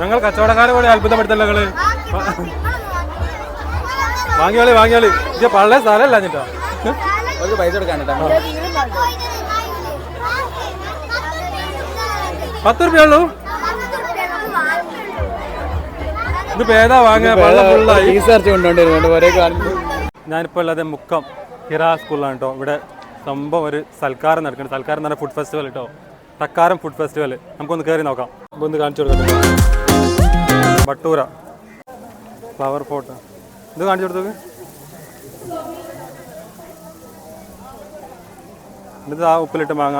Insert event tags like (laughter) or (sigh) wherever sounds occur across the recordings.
ഞങ്ങൾ കച്ചവടക്കാരെ പോലെ അത്ഭുതപ്പെടുത്തല്ലോ നിങ്ങൾ? വാങ്ങിയോളി വാങ്ങിയോളി. ഇത് പള്ളേ സ്ഥലമല്ല എന്നിട്ടാ അവർക്ക് പൈസ കൊടുക്കാൻ പത്ത് റുപ്യ ഉള്ളൂ? ഇത് പേതാ വാങ്ങുക? ഞാനിപ്പോ ഫുള്ളായി റീസർച്ച് കൊണ്ടുകൊണ്ടിരുന്നുണ്ട് ഒരേ കാണുമ്പോൾ ഞാനിപ്പോൾ ഉള്ളത് മുക്കം ഹിറ സ്കൂളിലാണ് കേട്ടോ. ഇവിടെ സംഭവം ഒരു സൽക്കാരം നടക്കുന്നുണ്ട്. സൽക്കാരം എന്ന് പറഞ്ഞാൽ ഫുഡ് ഫെസ്റ്റിവൽ കേട്ടോ. Thakkaram food festival. നമുക്കൊന്ന് കയറി നോക്കാം. അപ്പോൾ ഒന്ന് കാണിച്ചു കൊടുക്കാം. ബട്ടൂര ഫ്ലവർ പോട്ട് ഇത് കാണിച്ചു കൊടുത്തു ഇത് ആ ഉപ്പിലിട്ട് മാങ്ങ.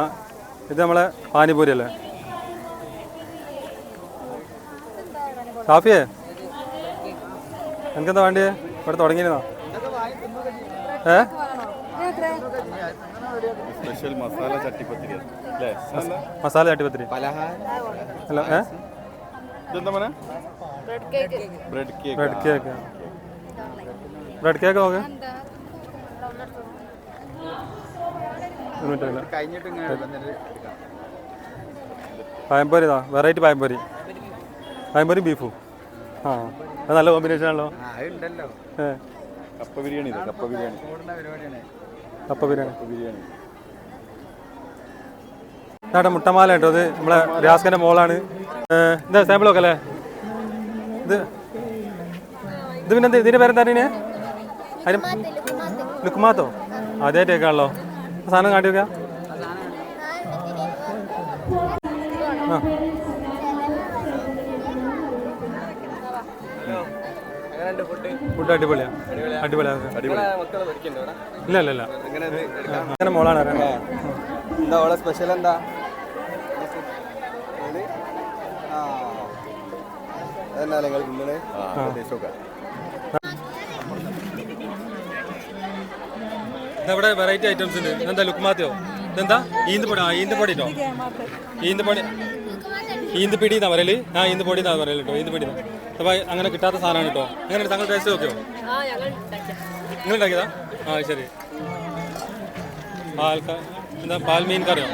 ഇത് നമ്മളെ പാനിപൂരി അല്ലേ? കാഫിയേ എനിക്കെന്താ വേണ്ടിയേ? ഇവിടെ തുടങ്ങിയിരുന്നോ? ഏ? സ്പെഷ്യൽ മസാല ചട്ടിപ്പത്തിരി അല്ലേ? മസാല ചട്ടിപ്പത്തിരി പലഹാരം. അല്ല ഏ? ഇതെന്താ മോനെ? Bread cake bread cake bread cake നോക്ക്. പഴംപൊരി ഇതാ വെറൈറ്റി പഴംപൊരി പഴംപൊരി ബീഫും ആ അത് നല്ല കോമ്പിനേഷൻ ആണല്ലോ. കപ്പ ബിരിയാണി കപ്പ ബിരിയാണി. കപ്പ ബിരിയാണി. കപ്പ ബിരിയാണി. ഇതാട്ടെ മുട്ടമാല കേട്ടോ ഇത് നമ്മളെ രാസ്കന്റെ മോളാണ്. എന്താ ഒക്കെ അല്ലേ? ഇത് ഇത് പിന്നെ എന്ത്? ഇതിന്റെ പേരെന്താ അറിയണേ അതിന് ലുക്കുമാത്തോ കേൾക്കാണല്ലോ സാധനം കാട്ടി വെക്കാം. ആ. ഫുഡ് അടിപൊളിയാണ് അടിപൊളിയാണ് ഇല്ല ഇല്ല ഇല്ല. അങ്ങനെ മോളാണ് എന്താ സ്പെഷ്യൽ എന്താ ഏത്? ആ അതെന്നാ നിങ്ങൾ ഇന്നലെ ഇതവിടെ വെറൈറ്റി ഐറ്റംസ് ഉണ്ട്? ഇതെന്താ ലുക്മാത്തയോ ഇതെന്താ? ഈന്ത് ആ ഈന്ത് ഈന്തപ്പൊടി ഈന്തപ്പിടി ഈന്ത് പൊടി ഈന്ത് പിടി എന്നാ പറയൽ? ആ ഈന്ത് പൊടി എന്നാ പറയൽ കേട്ടോ ഈന്ത് പിടി അപ്പൊ അങ്ങനെ കിട്ടാത്ത സാധനമാണ് കേട്ടോ. അങ്ങനെ താങ്കൾ ടേസ്റ്റ് നോക്കിയോ? നിങ്ങൾ ഉണ്ടാക്കിയതാ? ആ ശരി. പാൽ എന്താ പാൽ മീൻ കറിയോ?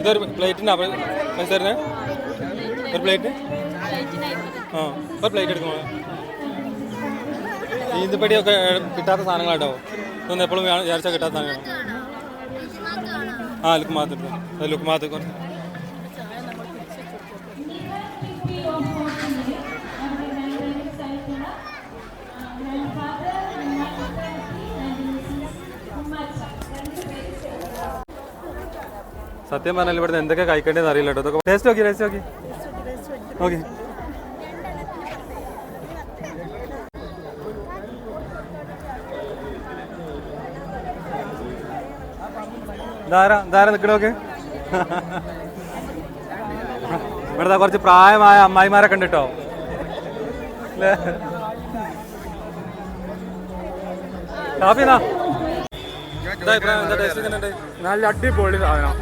ഇതൊരു പ്ലേറ്റിന്റെ പൈസ ഒരു പ്ലേറ്റ് ആ ഒരു പ്ലേറ്റ് എടുക്കുമോ? ഈന്തപ്പടിയൊക്കെ കിട്ടാത്ത സാധനങ്ങളാട്ടോ. ഇതൊന്നും എപ്പോഴും വിചാരിച്ചാൽ കിട്ടാത്ത സാധനങ്ങളാണ് ആ ലുക്മാത്ത് ലുക്മാത്ത് കുറച്ച് സത്യം പറഞ്ഞാൽ ഇവിടുന്ന് എന്തൊക്കെ കഴിക്കേണ്ടതെന്ന് അറിയില്ല കേട്ടോ. ടേസ്റ്റ് നോക്കി ടേസ്റ്റ് നോക്കി. നോക്കി. ധാര ധാര നിൽക്കണോക്ക് ഇവിടെ ദാ കുറച്ച് പ്രായമായ അമ്മായിമാരൊക്കെ ഉണ്ട് കേട്ടോ നല്ല അടിപൊളി സാധനം.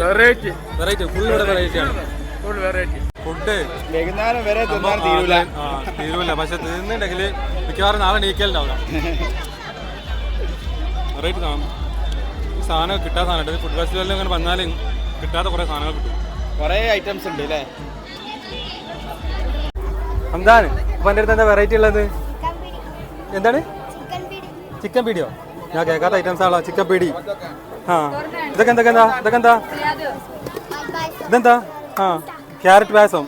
വെറൈറ്റി വെറൈറ്റി ഫുൾ ഇവിടെ വെറൈറ്റി ആണ്. ഫുൾ വെറൈറ്റി ഫുഡ് വൈകുന്നേരം വരെ തിന്നാൻ തീരൂല. തീരൂല. പക്ഷെ തിന്നിട്ടുണ്ടെങ്കിൽ മിക്കവാറും നാളെ നീക്കലുണ്ടാവില്ല. (laughs) വെറൈറ്റി സാധനം സാധനം കിട്ടാത്ത സാധനം ഫുഡ് ഫെസ്റ്റിവലിൽ അങ്ങനെ വന്നാലും കിട്ടാത്ത കുറേ സാധനങ്ങൾ കിട്ടും. കുറേ ഐറ്റംസ് ഉണ്ട് അല്ലേ എന്താണ്? അപ്പം എന്റെ അടുത്ത് എന്താ വെറൈറ്റി ഉള്ളത്? എന്താണ്? ചിക്കൻ പീടിയോ ഞാൻ കേൾക്കാത്ത ഐറ്റംസ് ആണോ ചിക്കൻ പീടി ആ ഇതൊക്കെ എന്തൊക്കെ എന്താ? ഇതൊക്കെ എന്താ? ഇതെന്താ? ആ ക്യാരറ്റ് പായസം.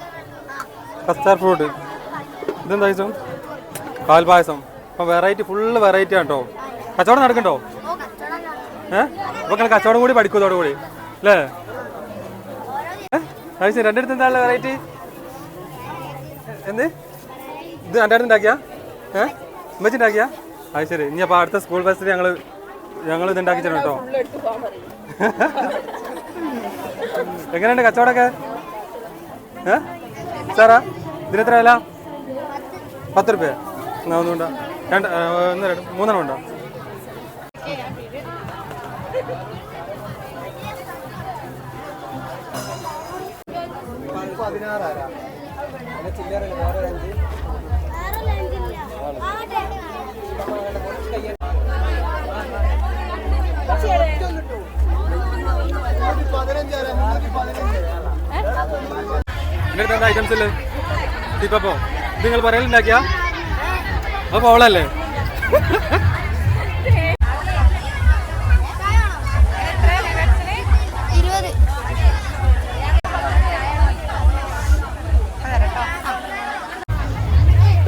കസ്റ്റാർഡ് ഫ്രൂട്ട് ഇതെന്താ പായസം? പാൽ പായസം. അപ്പം വെറൈറ്റി ഫുള്ള് വെറൈറ്റി ആണ് കേട്ടോ കച്ചവടം നടക്കണ്ടോ ഏ? അപ്പൊ കച്ചവടം കൂടി പഠിക്കും കൂടി. അല്ലേ? ഏഹ് അത് എന്റെ എന്താ വെറൈറ്റി എന്ത്? ഇത് രണ്ടായിരത്തി ഉണ്ടാക്കിയാ? ഏഹ് ഉമ്മച്ചി ഉണ്ടാക്കിയാ? അത് ശരി. ഇനി അപ്പോൾ അടുത്ത സ്കൂൾ ബസ്സിൽ ഞങ്ങൾ ഞങ്ങൾ ഇത് ഉണ്ടാക്കി തരണം കേട്ടോ. (laughs) എങ്ങനെയുണ്ട് കച്ചവടമൊക്കെ? ഏ? സാറാ ഇതിന് എത്ര വില? പത്ത് റുപ്യ. എന്നാ രണ്ട് ഒന്ന് രണ്ട് മൂന്നെണ്ണം ഉണ്ടോ? എന്താ ഐറ്റംസ് ഇപ്പോ നിങ്ങൾ പറയലുണ്ടാക്കിയാ? അപ്പൊ അവളല്ലേ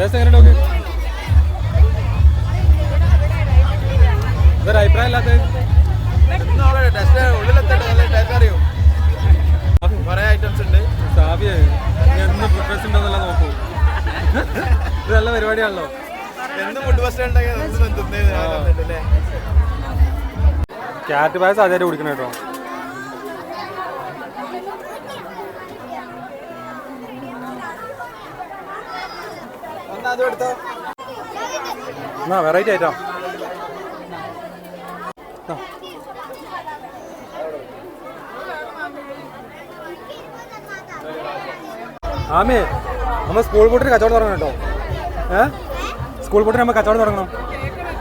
ടേസ്റ്റ് എങ്ങനെ നോക്ക് ഇതൊരു അഭിപ്രായം ഇല്ലാത്ത നല്ല പരിപാടിയാണല്ലോ. ക്യാറ്റ് പായസം അതേ കുടിക്കണം കേട്ടോ. എന്നാ വെറൈറ്റി ആയിട്ടോ. ആമേ നമ്മൾ സ്കൂൾ പൂട്ടിന് കച്ചവടം തുടങ്ങണം കേട്ടോ. ഏ? സ്കൂൾ പൂട്ടിന് നമ്മൾ കച്ചവടം തുടങ്ങണം.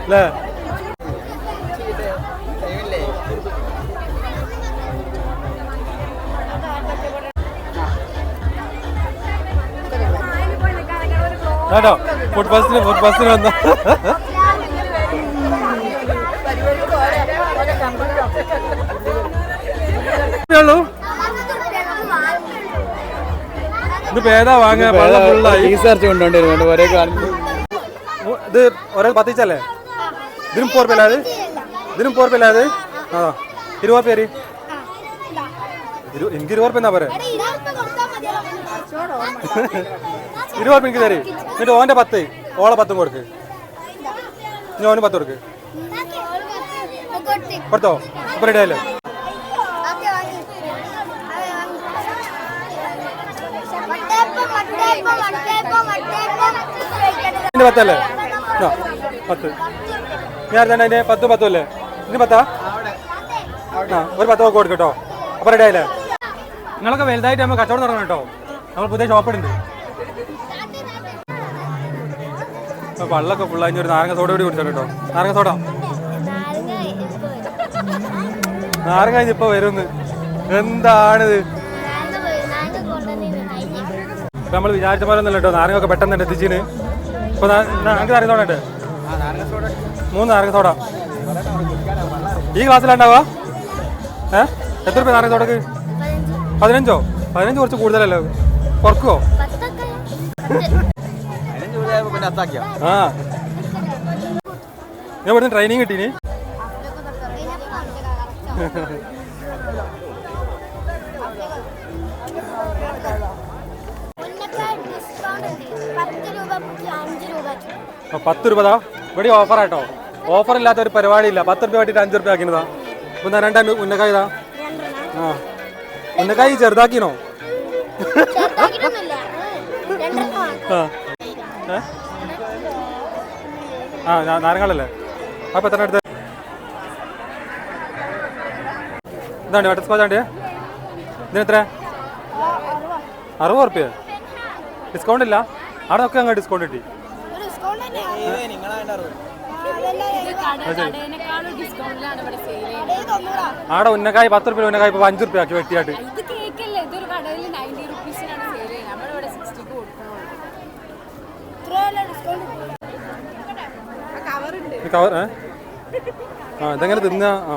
അല്ലേ? കേട്ടോ. ഫുഡ് ബസ്സിന് ഫുഡ് ബസ്സിന് വന്ന. ഉള്ളൂ ഇത് പേടാ വാങ്ങാ വെള്ളം ഫുള്ളായി റീസർച്ച് കൊണ്ടുകൊണ്ടിരുന്നുണ്ട് ഒരേ കാണുന്നു ഇത് ഒരേ പത്തിച്ചല്ലേ? ഇതിനും പോർപ്പില്ല അത് ഇതിനും പോർപ്പില്ല അത് ആ. ഇരുപത് പേര്. ഇരു- എനിക്ക് ഇരുപത് എന്നാ പോരെ? ഇരുപത് എനിക്ക് തരും. എന്നിട്ട് ഓന്റെ പത്ത്. ഓളെ പത്തും കൊടുക്ക്. ഇനി ഓന് പത്ത് കൊടുക്ക്. കൊടുത്തോ? അപ്പൊ റെഡി ആയല്ലേ. ഇതിന്റെ പത്തല്ലേ? ആ പത്ത്. ഞാൻ തന്നെ അതിന്റെ? പത്ത് പത്തും അല്ലേ? ഇതിന് പത്താ? ആ ഒരു പത്ത് നോക്കി കൊടുക്കട്ടോ അപ്പൊ റെഡി ആയില്ലേ? നിങ്ങളൊക്കെ വലുതായിട്ട് നമ്മൾ കച്ചവടം തുടങ്ങണം കേട്ടോ. നമ്മൾ പുതിയ ഷോപ്പ് ഉണ്ട് ഇപ്പൊ ഫുൾ ഫുള്ളായി ഒരു നാരങ്ങ സോഡ കൂടി കുടിച്ചോ കേട്ടോ നാരങ്ങ സോഡ നാരങ്ങ ഇപ്പൊ വരുന്ന്. എന്താണിത്? നമ്മൾ വിചാരിച്ച പോലെ ഒന്നല്ല കേട്ടോ നാരങ്ങ ഒക്കെ പെട്ടെന്ന് തന്നെ എത്തിച്ചിന്. ഇപ്പൊ നാരങ്ങ നാരങ്ങ സോഡ ഉണ്ട്? മൂന്ന് നാരങ്ങ സോഡ ഈ ക്ലാസ്സിലുണ്ടാവുക ഏ? എത്ര രൂപ നാരങ്ങ സോഡക്ക് പതിനഞ്ചോ? പതിനഞ്ച് കുറച്ച് കൂടുതലല്ലോ ആ. ഞാൻ ഇവിടുന്ന് ട്രെയിനിങ് കിട്ടീനി. പത്ത് രൂപതാ ഇവിടെ ഓഫറാട്ടോ ഓഫർ ഇല്ലാത്ത ഒരു പരിപാടി ഇല്ല. പത്ത് രൂപ വേണ്ടിട്ട് അഞ്ചു രൂപ ആക്കിനതാ ഇപ്പൊ ഞാൻ ഉന്നക്കായതാ. ആ. ഉന്നക്കായി ചെറുതാക്കിനോ? ആ. നാരങ്ങളല്ലേ? അപ്പൊ എത്ര എടുത്ത്? ഇതാണ്ട് ബട്ടർ സ്കോച്ച് ആണ്ടിയേ ഇതിന് എത്ര? അറുപത് ഉറുപ്പ്യ. ഡിസ്കൗണ്ട് ഇല്ല. അവിടെ ഒക്കെ അങ്ങ് ഡിസ്കൗണ്ട് കിട്ടി. ആടെ ഉന്നക്കായ് പത്ത് റുപ്യ ഉന്നക്കായ് ഇപ്പൊ അഞ്ചു റുപ്യ ആക്കി വെട്ടിയായിട്ട് ഇത് കേക്കല്ലേ ഇതൊരു കടയിൽ നയന്റി റുപ്പീസിനാണ് സെയിൽ ചെയ്യുന്നത്. നമ്മളിവിടെ സിക്സ്റ്റിക്ക് കൊടുക്കണുള്ളൂ ഈ കവർ ഏ? ആ ഇതെങ്ങനെ തിന്ന? ആ.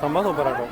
സംഭവം സൂപ്പറാട്ടോ.